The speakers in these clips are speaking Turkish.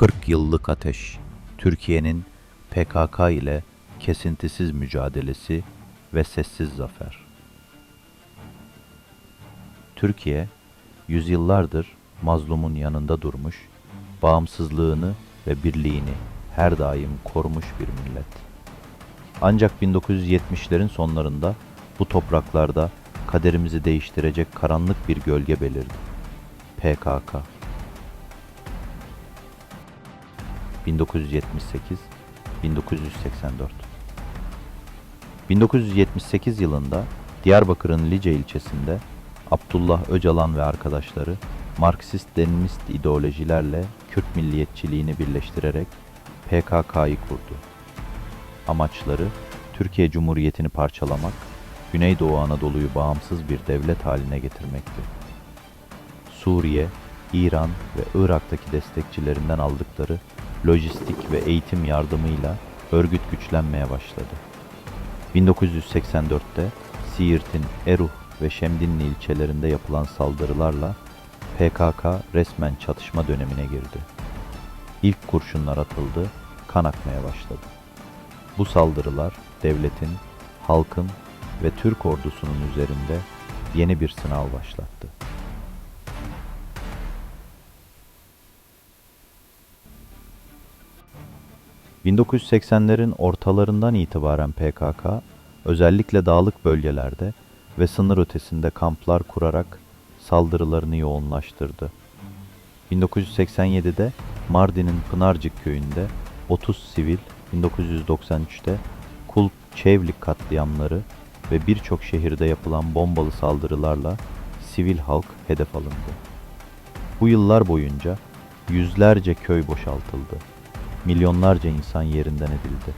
40 yıllık ateş, Türkiye'nin PKK ile kesintisiz mücadelesi ve sessiz zafer. Türkiye, yüzyıllardır mazlumun yanında durmuş, bağımsızlığını ve birliğini her daim korumuş bir millet. Ancak 1970'lerin sonlarında bu topraklarda kaderimizi değiştirecek karanlık bir gölge belirdi. PKK. 1978 1984 1978 yılında Diyarbakır'ın Lice ilçesinde Abdullah Öcalan ve arkadaşları Marksist-Leninist ideolojilerle Kürt milliyetçiliğini birleştirerek PKK'yı kurdu. Amaçları Türkiye Cumhuriyeti'ni parçalamak, Güneydoğu Anadolu'yu bağımsız bir devlet haline getirmekti. Suriye, İran ve Irak'taki destekçilerinden aldıkları lojistik ve eğitim yardımıyla örgüt güçlenmeye başladı. 1984'te Siirt'in Eruh ve Şemdinli ilçelerinde yapılan saldırılarla PKK resmen çatışma dönemine girdi. İlk kurşunlar atıldı, kan akmaya başladı. Bu saldırılar devletin, halkın ve Türk ordusunun üzerinde yeni bir sınav başlattı. ...1980'lerin ortalarından itibaren PKK, özellikle dağlık bölgelerde ve sınır ötesinde kamplar kurarak saldırılarını yoğunlaştırdı. 1987'de Mardin'in Pınarcık köyünde 30 sivil, 1993'te Kulp Çevlik katliamları ve birçok şehirde yapılan bombalı saldırılarla sivil halk hedef alındı. Bu yıllar boyunca yüzlerce köy boşaltıldı. Milyonlarca insan yerinden edildi.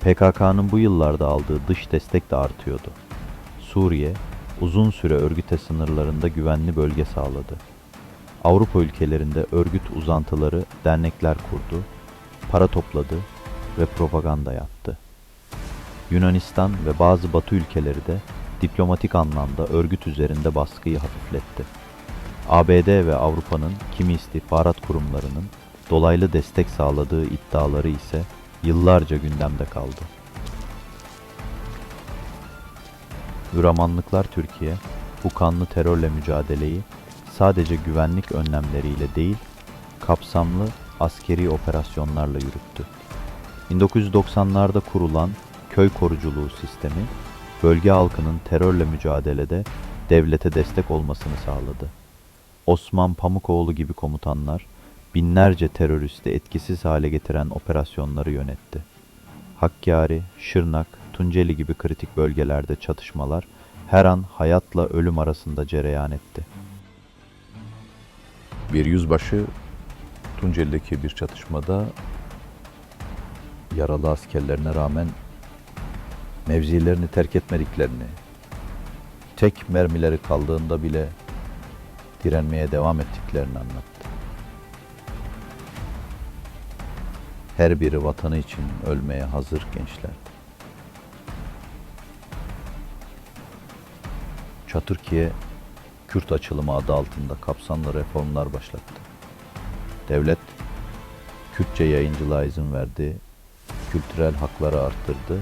PKK'nın bu yıllarda aldığı dış destek de artıyordu. Suriye uzun süre örgüte sınırlarında güvenli bölge sağladı. Avrupa ülkelerinde örgüt uzantıları, dernekler kurdu, para topladı ve propaganda yaptı. Yunanistan ve bazı Batı ülkeleri de diplomatik anlamda örgüt üzerinde baskıyı hafifletti. ABD ve Avrupa'nın kimi istihbarat kurumlarının dolaylı destek sağladığı iddiaları ise yıllarca gündemde kaldı. Hüramanlıklar Türkiye bu kanlı terörle mücadeleyi sadece güvenlik önlemleriyle değil, kapsamlı askeri operasyonlarla yürüttü. 1990'larda kurulan köy koruculuğu sistemi, bölge halkının terörle mücadelede devlete destek olmasını sağladı. Osman Pamukoğlu gibi komutanlar, binlerce teröristi etkisiz hale getiren operasyonları yönetti. Hakkari, Şırnak, Tunceli gibi kritik bölgelerde çatışmalar her an hayatla ölüm arasında cereyan etti. Bir yüzbaşı Tunceli'deki bir çatışmada yaralı askerlerine rağmen mevzilerini terk etmediklerini, tek mermileri kaldığında bile direnmeye devam ettiklerini anlattı. Her biri vatanı için ölmeye hazır gençlerdi. Çatırkiye Kürt açılımı adı altında kapsamlı reformlar başlattı. Devlet, Kürtçe yayıncılığa izin verdi, kültürel hakları arttırdı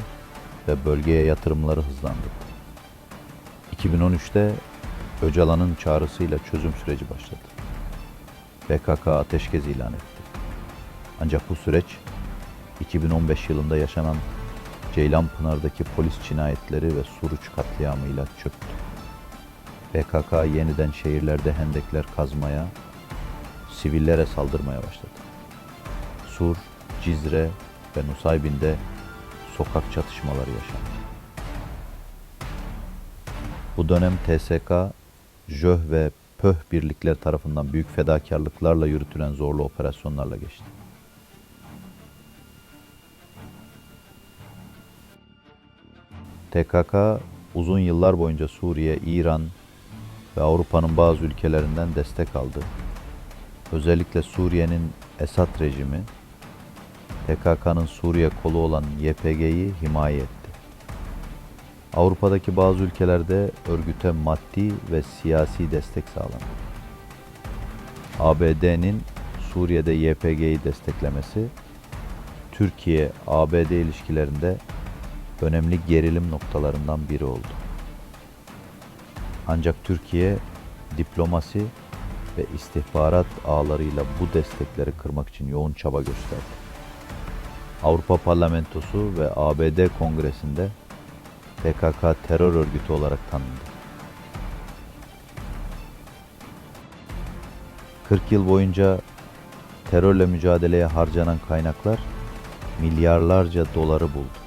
ve bölgeye yatırımları hızlandırdı. 2013'te Öcalan'ın çağrısıyla çözüm süreci başladı. PKK ateşkes ilan etti. Ancak bu süreç 2015 yılında yaşanan Ceylanpınar'daki polis cinayetleri ve Suruç katliamıyla çöktü. PKK yeniden şehirlerde hendekler kazmaya, sivillere saldırmaya başladı. Sur, Cizre ve Nusaybin'de sokak çatışmaları yaşandı. Bu dönem TSK, JÖH ve PÖH birlikler tarafından büyük fedakarlıklarla yürütülen zorlu operasyonlarla geçti. TKK uzun yıllar boyunca Suriye, İran ve Avrupa'nın bazı ülkelerinden destek aldı. Özellikle Suriye'nin Esad rejimi PKK'nın Suriye kolu olan YPG'yi himaye etti. Avrupa'daki bazı ülkelerde örgüte maddi ve siyasi destek sağlandı. ABD'nin Suriye'de YPG'yi desteklemesi Türkiye-ABD ilişkilerinde önemli gerilim noktalarından biri oldu. Ancak Türkiye diplomasi ve istihbarat ağlarıyla bu destekleri kırmak için yoğun çaba gösterdi. Avrupa Parlamentosu ve ABD Kongresi'nde PKK terör örgütü olarak tanındı. 40 yıl boyunca terörle mücadeleye harcanan kaynaklar milyarlarca doları buldu.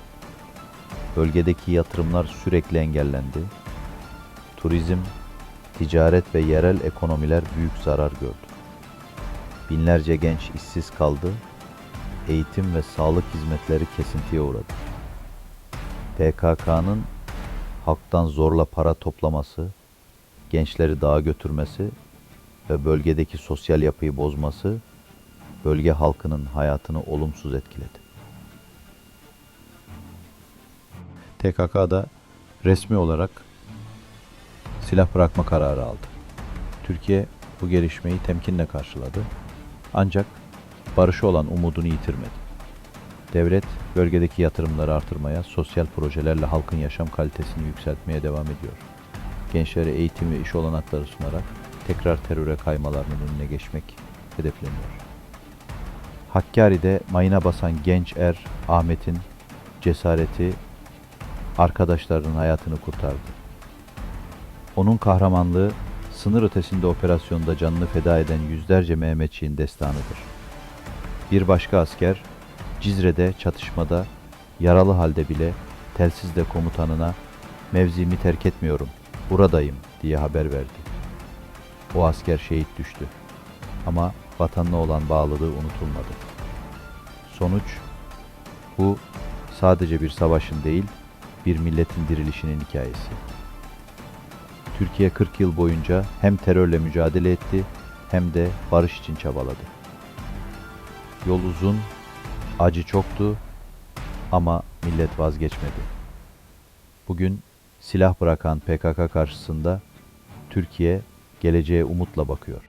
Bölgedeki yatırımlar sürekli engellendi. Turizm, ticaret ve yerel ekonomiler büyük zarar gördü. Binlerce genç işsiz kaldı. Eğitim ve sağlık hizmetleri kesintiye uğradı. PKK'nın halktan zorla para toplaması, gençleri dağa götürmesi ve bölgedeki sosyal yapıyı bozması bölge halkının hayatını olumsuz etkiledi. TKK da resmi olarak silah bırakma kararı aldı. Türkiye bu gelişmeyi temkinle karşıladı. Ancak barışa olan umudunu yitirmedi. Devlet bölgedeki yatırımları artırmaya, sosyal projelerle halkın yaşam kalitesini yükseltmeye devam ediyor. Gençlere eğitim ve iş olanakları sunarak tekrar teröre kaymalarının önüne geçmek hedefleniyor. Hakkari'de mayına basan genç er Ahmet'in cesareti arkadaşlarının hayatını kurtardı. Onun kahramanlığı sınır ötesinde operasyonda canını feda eden yüzlerce Mehmetçiğin destanıdır. Bir başka asker Cizre'de çatışmada yaralı halde bile telsizle komutanına mevzimi terk etmiyorum, buradayım diye haber verdi. O asker şehit düştü. Ama vatanına olan bağlılığı unutulmadı. Sonuç bu sadece bir savaşın değil, bir milletin dirilişinin hikayesi. Türkiye 40 yıl boyunca hem terörle mücadele etti hem de barış için çabaladı. Yol uzun, acı çoktu ama millet vazgeçmedi. Bugün silah bırakan PKK karşısında Türkiye geleceğe umutla bakıyor.